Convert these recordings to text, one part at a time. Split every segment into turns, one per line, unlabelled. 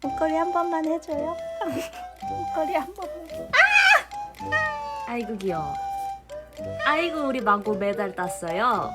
목걸이 한 번만 해줘요. 목걸이 한 번만.
아이고 귀여워. 아이고 우리 망고 메달 땄어요.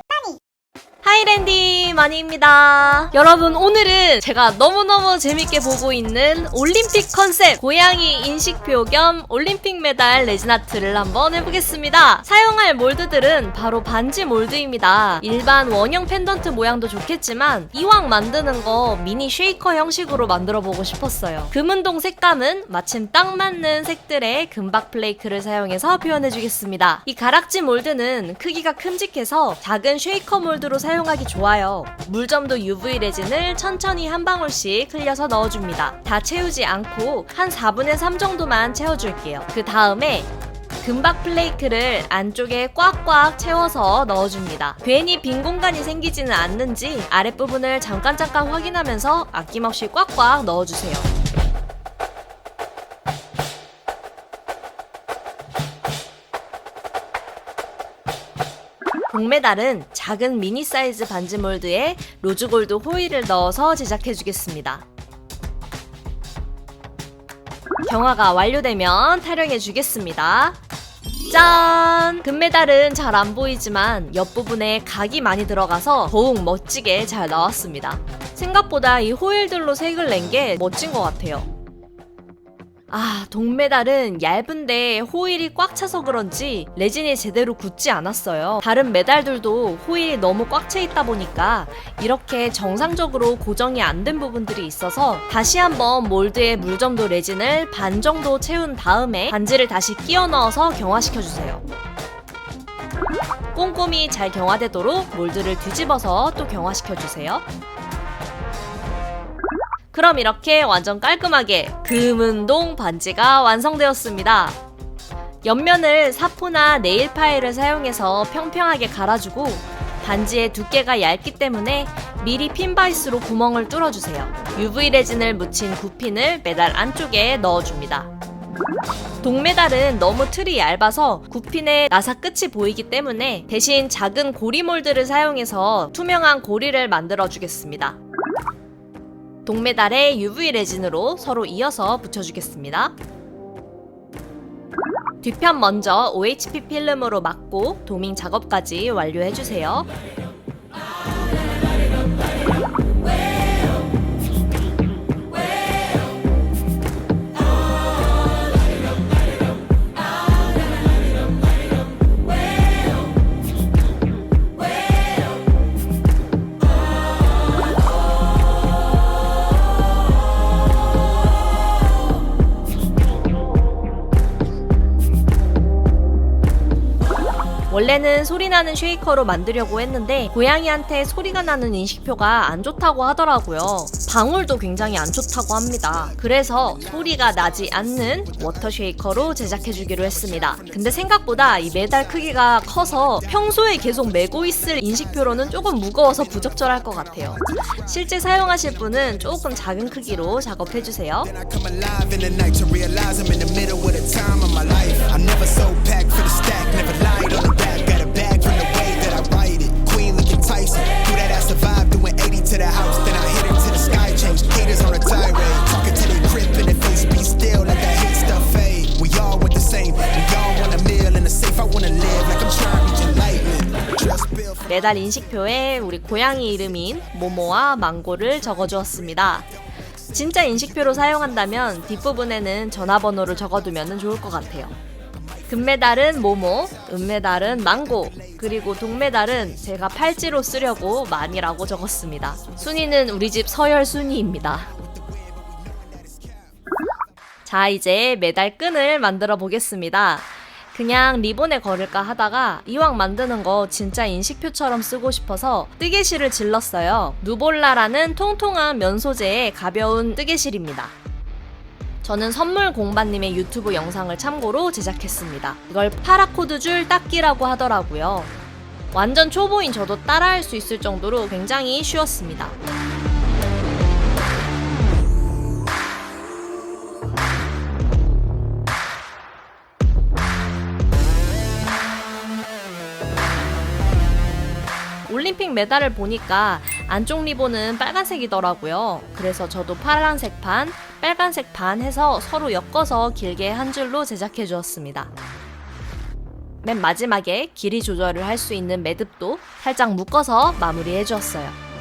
하이랜디 마니입니다. 여러분 오늘은 제가 너무너무 재밌게 보고 있는 올림픽 컨셉 고양이 인식표 겸 올림픽 메달 레진아트를 한번 해보겠습니다. 사용할 몰드들은 바로 반지 몰드입니다. 일반 원형 펜던트 모양도 좋겠지만 이왕 만드는 거 미니 쉐이커 형식으로 만들어 보고 싶었어요. 금은동 색감은 마침 딱 맞는 색들의 금박 플레이크를 사용해서 표현해 주겠습니다. 이 가락지 몰드는 크기가 큼직해서 작은 쉐이커 몰드로 사용하기 좋아요. 물점도 UV 레진을 천천히 한 방울씩 흘려서 넣어줍니다. 다 채우지 않고 한 4분의 3 정도만 채워줄게요. 그 다음에 금박 플레이크를 안쪽에 꽉꽉 채워서 넣어줍니다. 괜히 빈 공간이 생기지는 않는지 아랫부분을 잠깐 잠깐 확인하면서 아낌없이 꽉꽉 넣어주세요. 동메달은 작은 미니 사이즈 반지 몰드에 로즈골드 호일을 넣어서 제작해 주겠습니다. 경화가 완료되면 타령해 주겠습니다. 짠! 금메달은 잘 안 보이지만 옆부분에 각이 많이 들어가서 더욱 멋지게 잘 나왔습니다. 생각보다 이 호일들로 색을 낸 게 멋진 것 같아요. 아, 동메달은 얇은데 호일이 꽉 차서 그런지 레진이 제대로 굳지 않았어요. 다른 메달들도 호일이 너무 꽉 차 있다 보니까 이렇게 정상적으로 고정이 안 된 부분들이 있어서 다시 한번 몰드에 물점도 레진을 반 정도 채운 다음에 반지를 다시 끼워 넣어서 경화시켜 주세요. 꼼꼼히 잘 경화되도록 몰드를 뒤집어서 또 경화시켜 주세요. 그럼 이렇게 완전 깔끔하게 금은동 반지가 완성되었습니다. 옆면을 사포나 네일 파일을 사용해서 평평하게 갈아주고 반지의 두께가 얇기 때문에 미리 핀 바이스로 구멍을 뚫어주세요. UV 레진을 묻힌 구핀을 메달 안쪽에 넣어줍니다. 동메달은 너무 틀이 얇아서 구핀의 나사 끝이 보이기 때문에 대신 작은 고리 몰드를 사용해서 투명한 고리를 만들어 주겠습니다. 동메달에 UV 레진으로 서로 이어서 붙여주겠습니다. 뒤편 먼저 OHP 필름으로 막고 도밍 작업까지 완료해주세요. 원래는 소리 나는 쉐이커로 만들려고 했는데 고양이한테 소리가 나는 인식표가 안 좋다고 하더라고요. 방울도 굉장히 안 좋다고 합니다. 그래서 소리가 나지 않는 워터 쉐이커로 제작해주기로 했습니다. 근데 생각보다 이 메달 크기가 커서 평소에 계속 메고 있을 인식표로는 조금 무거워서 부적절할 것 같아요. 실제 사용하실 분은 조금 작은 크기로 작업해주세요. 메달 인식표에 우리 고양이 이름인 모모와 망고를 적어주었습니다. 진짜 인식표로 사용한다면 뒷부분에는 전화번호를 적어두면 좋을 것 같아요. 금메달은 모모, 은메달은 망고, 그리고 동메달은 제가 팔찌로 쓰려고 만이라고 적었습니다. 순위는 우리 집 서열 순위입니다. 자, 이제 메달 끈을 만들어 보겠습니다. 그냥 리본에 걸을까 하다가 이왕 만드는 거 진짜 인식표처럼 쓰고 싶어서 뜨개실을 질렀어요. 누볼라라는 통통한 면 소재의 가벼운 뜨개실입니다. 저는 선물 공반님의 유튜브 영상을 참고로 제작했습니다. 이걸 파라코드 줄 닦기라고 하더라고요. 완전 초보인 저도 따라할 수 있을 정도로 굉장히 쉬웠습니다. 올림픽 메달을 보니까 안쪽 리본은 빨간색이더라고요. 그래서 저도 파란색 판, 빨간색 반 해서 서로 엮어서 길게 한 줄로 제작해 주었습니다. 맨 마지막에 길이 조절을 할 수 있는 매듭도 살짝 묶어서 마무리해 주었어요.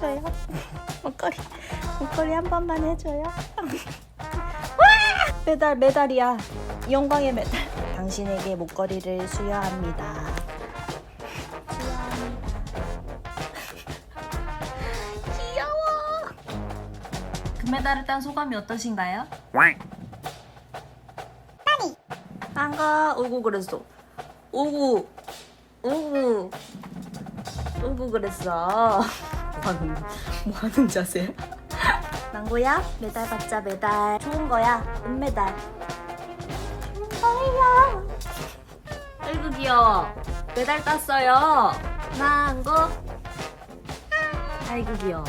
해줘요. 목걸이, 목걸이 한 번만 해줘요. 와! 메달, 메달이야. 영광의 메달. 당신에게 목걸이를 수여합니다. 귀여워.
금메달을 딴 소감이 어떠신가요?
안가 오고 그랬어. 오고, 오고, 오고 그랬어. 뭐하는, 뭐 하는 자세? 망고야, 메달 받자 메달. 좋은 거야, 은메달. 좋은 거야.
아이고 귀여워. 메달 땄어요. 망고. 아이고 귀여워.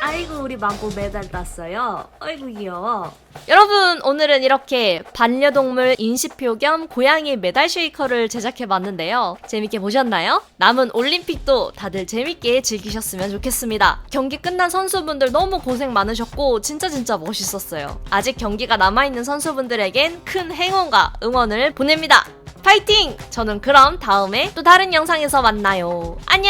아이고 우리 망고 메달 땄어요. 아이고 귀여워. 여러분 오늘은 이렇게 반려동물 인식표 겸 고양이 메달 쉐이커를 제작해봤는데요. 재밌게 보셨나요? 남은 올림픽도 다들 재밌게 즐기셨으면 좋겠습니다. 경기 끝난 선수분들 너무 고생 많으셨고 진짜 진짜 멋있었어요. 아직 경기가 남아있는 선수분들에겐 큰 행운과 응원을 보냅니다. 파이팅! 저는 그럼 다음에 또 다른 영상에서 만나요. 안녕!